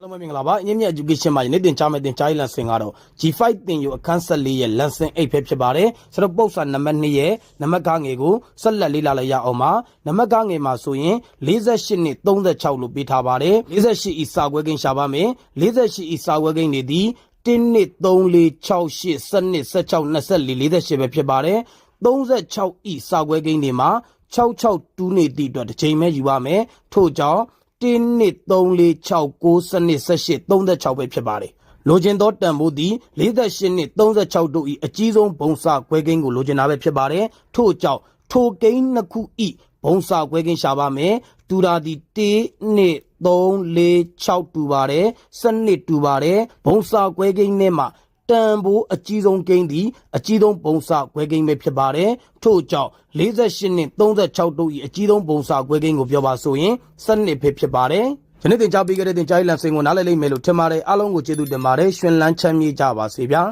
အားလုံးပဲမင်္ဂလာပါအင်းမြင့် education မှာယနေ့သင်ကြားမယ့်သင်ကြားရေးလမ်းစဉ်ကတော့ G5 သင်ယူအခန်း14ရဲ့လမ်းစဉ်8ပဲဖြစ်ပါတယ်ဆိုတော့ပု္ပ္ပစာနံပါတ်2ရဲ့နံပါတ်ကငယ်ကိုဆက်လက်လေ့လာလိုက်ရအောင်ပါနံပါတ်ကငယ်မှာဆိုရင်48နဲ့36လို့ပေးထားပါတယ်48ဤစာခွဲကိန်းရှာပါမယ်48ဤစာခွဲကိန်းတွေဒီ1နှစ်3 4 6 8 7 16 24 48ပဲဖြစ်ပါတယ်36ဤစာခွဲကိန်းတွေမှာ66တူးနေသည့်အတွက်တစ်ချိန်ပဲယူပါမယ်ထို့ကြောင့် 1နှစ်3 4 6 9စနစ်18 36ပဲဖြစ်ပါတယ်လိုချင်သောတန်ဖိုးသည်48နှစ်36တို့၏အကြီးဆုံးဘုံစာခွဲကိန်းကိုလိုချင်တာပဲဖြစ်ပါတယ်ထို့ကြောင့်ထိုကိန်းနှစ်ခု၏ဘုံစာခွဲကိန်းရှာပါမယ်တူတာသည်1နှစ်3 4 6တူပါတယ်စနစ်တူပါတယ်ဘုံစာခွဲကိန်းထဲမှာ တန်ဖိုးအကြီးဆုံးကိန်းသည်အကြီးဆုံးဘုံစာခွဲကိန်းပဲဖြစ်ပါတယ်ထို့ကြောင့်48နဲ့36တို့၏အကြီးဆုံးဘုံစာခွဲကိန်းကိုပြောပါဆိုရင်စနစ်ပဲဖြစ်ပါတယ်ဒီနေ့သင်ကြားပေးခဲ့တဲ့သင်ကြားရေးလမ်းစဉ်ကိုနားလည်လိမ့်မယ်လို့ထင်ပါတယ်အားလုံးကိုကျေးဇူးတင်ပါတယ်ရှင်လန်းချမ်းမြေ့ကြပါစေဗျာ